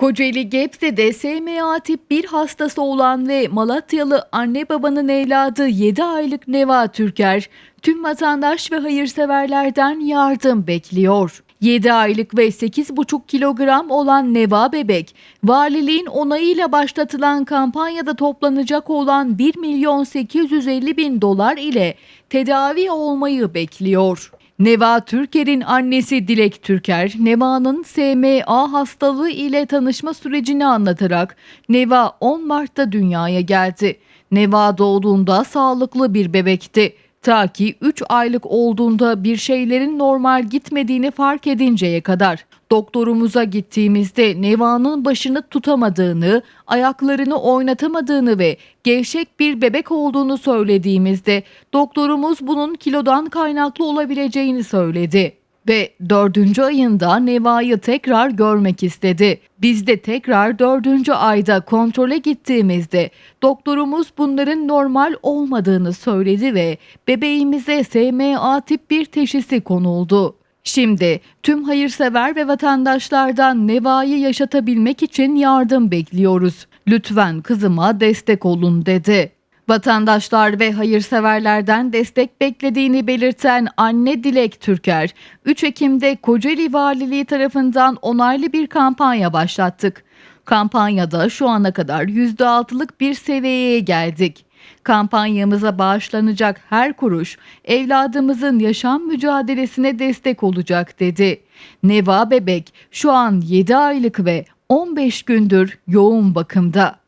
Kocaeli Gebze'de SMA tip 1 hastası olan ve Malatyalı anne babanın evladı 7 aylık Neva Türker, tüm vatandaş ve hayırseverlerden yardım bekliyor. 7 aylık ve 8,5 kilogram olan Neva bebek, valiliğin onayıyla başlatılan kampanyada toplanacak olan 1 milyon 850 bin dolar ile tedavi olmayı bekliyor. Neva Türker'in annesi Dilek Türker, Neva'nın SMA hastalığı ile tanışma sürecini anlatarak Neva 10 Mart'ta dünyaya geldi. Neva doğduğunda sağlıklı bir bebekti. Ta ki 3 aylık olduğunda bir şeylerin normal gitmediğini fark edinceye kadar. Doktorumuza gittiğimizde Neva'nın başını tutamadığını, ayaklarını oynatamadığını ve gevşek bir bebek olduğunu söylediğimizde doktorumuz bunun kilodan kaynaklı olabileceğini söyledi. Ve dördüncü ayında Neva'yı tekrar görmek istedi. Biz de tekrar dördüncü ayda kontrole gittiğimizde doktorumuz bunların normal olmadığını söyledi ve bebeğimize SMA tip 1 teşhisi konuldu. Şimdi tüm hayırsever ve vatandaşlardan Neva'yı yaşatabilmek için yardım bekliyoruz. Lütfen kızıma destek olun dedi. Vatandaşlar ve hayırseverlerden destek beklediğini belirten anne Dilek Türker, 3 Ekim'de Kocaeli Valiliği tarafından onaylı bir kampanya başlattık. Kampanyada şu ana kadar %6'lık bir seviyeye geldik. Kampanyamıza bağışlanacak her kuruş evladımızın yaşam mücadelesine destek olacak dedi. Neva bebek şu an 7 aylık ve 15 gündür yoğun bakımda.